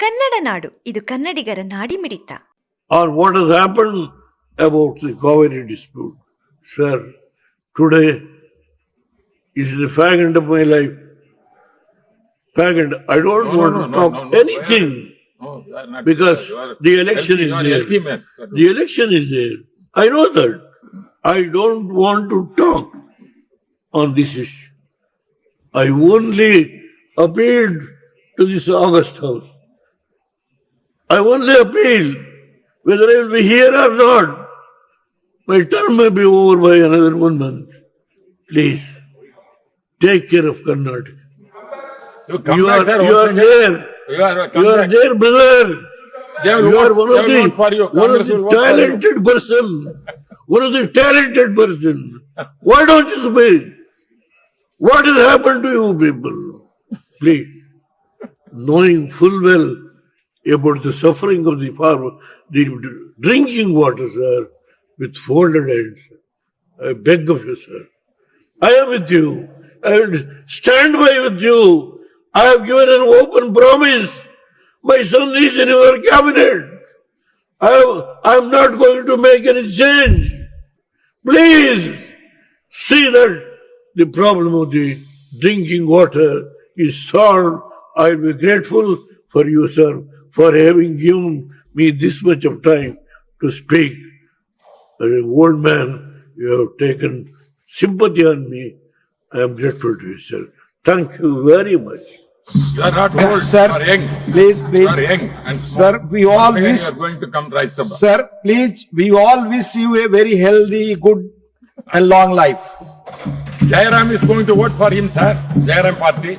ಕನ್ನಡ ನಾಡು ಇದು ಕನ್ನಡಿಗರ ನಾಡಿಮಿಡಿತ or what has happened about the Kaveri dispute. Sir, today is the fag end of my life. Fag end. I don't No, want no, to no, talk no, no. anything No, you are not- because you are the election healthy- is you are there. healthy man, sir. The election is there. I know that. I don't want to talk on this issue. I only appealed to this August House. I only appeal whether I will be here or not. My term may be over by another one month. Please, take care of Karnataka. You You are, sir, you are there. You are, You are there, brother. They You are one of the, one of the will vote for you. talented person. One of the talented person. Why don't you speak? What has happened to you people? Please, knowing full well about the suffering of the farmer, the drinking water, sir, with folded hands. I beg of you, sir. I am with you. I will stand by with you. I have given an open promise. My son is in your cabinet. I am not going to make any change. Please see that the problem of the drinking water is solved. I will be grateful for you, sir, for having given me this much of time to speak. As an old man, you have taken sympathy on me. I am grateful to you, sir. Thank you very much. You are not old, Sir, you are young. please, You please. are young and small. Sir, we all Once again wish- You are going to come Rajya Sabha. Sir, please, we all wish you a very healthy, good and long life. Jairam is going to vote for him, sir. Jairam party.